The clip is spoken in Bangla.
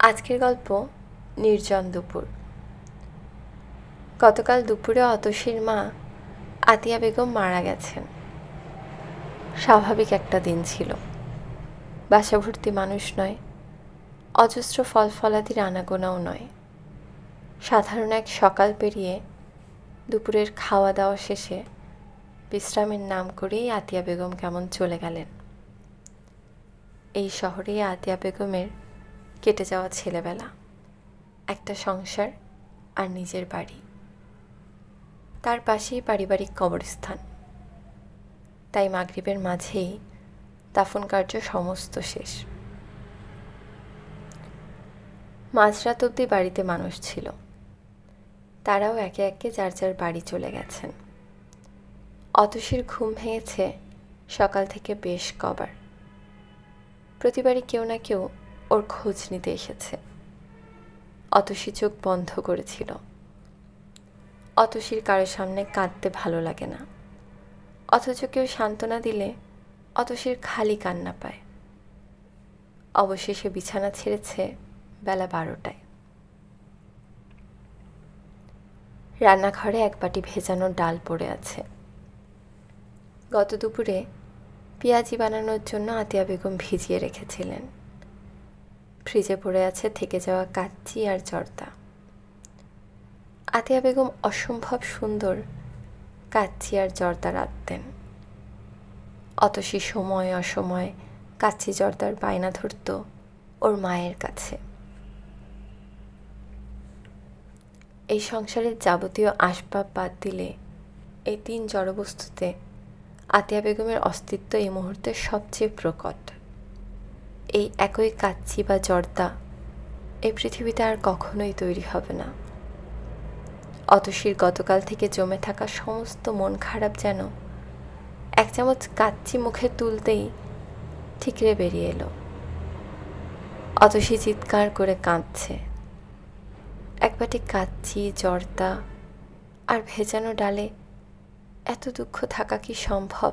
আজকের গল্প নির্জন দুপুর। গতকাল দুপুরে অতসীর মা আতিয়া বেগম মারা গেছেন। স্বাভাবিক একটা দিন ছিল। বাসা ভর্তি মানুষ নয়, অজস্র ফল ফলাদির আনাগোনাও নয়। সাধারণ এক সকাল পেরিয়ে দুপুরের খাওয়া দাওয়া শেষে বিশ্রামের নাম করেই আতিয়া বেগম কেমন চলে গেলেন। এই শহরেই আতিয়া বেগমের কেটে যাওয়া ছেলেবেলা, একটা সংসার আর নিজের বাড়ি। তার পাশেই পারিবারিক কবরস্থান। তাই মাগরিবের মাঝেই দাফন কার্য সমস্ত শেষ। মাঝরাত অবধি বাড়িতে মানুষ ছিল। তারাও একে একে যার যার বাড়ি চলে গেছেন। অতসীর ঘুম ভেঙেছে সকাল থেকে বেশ কবার। প্রতিবারই কেউ না কেউ ওর খোঁজ নিতে এসেছে। অতসী চোখ বন্ধ করেছিল। অতসীর কারোর সামনে কাঁদতে ভালো লাগে না। অথচ কেউ সান্ত্বনা দিলে অতসীর খালি কান্না পায়। অবশেষে বিছানা ছেড়েছে বেলা বারোটায়। রান্নাঘরে এক বাটি ভেজানো ডাল পড়ে আছে। গত দুপুরে পেঁয়াজি বানানোর জন্য আতিয়া বেগম ভিজিয়ে রেখেছিলেন। ফ্রিজে পড়ে আছে থেকে যাওয়া কাচ্চি আর জর্দা। আতিয়া বেগম অসম্ভব সুন্দর কাচ্চি আর জর্দা রাঁধতেন। অতসী সময় অসময় কাচ্চি জর্দার বায়না ধরত ওর মায়ের কাছে। এই সংসারের যাবতীয় আসবাব বাদ দিলে এই তিন জড়বস্তুতে আতিয়া বেগমের অস্তিত্ব এই মুহূর্তে সবচেয়ে প্রকট। এই একই কাচ্চি বা জর্দা এই পৃথিবীতে আর কখনোই তৈরি হবে না। অতসীর গতকাল থেকে জমে থাকা সমস্ত মন খারাপ যেন এক চামচ কাচ্চি মুখে তুলতেই ঠিকরে বেরিয়ে এলো। অতসী চিৎকার করে কাঁদছে। এক বাটি কাচ্চি, জর্দা আর ভেজানো ডালে এত দুঃখ থাকা কি সম্ভব?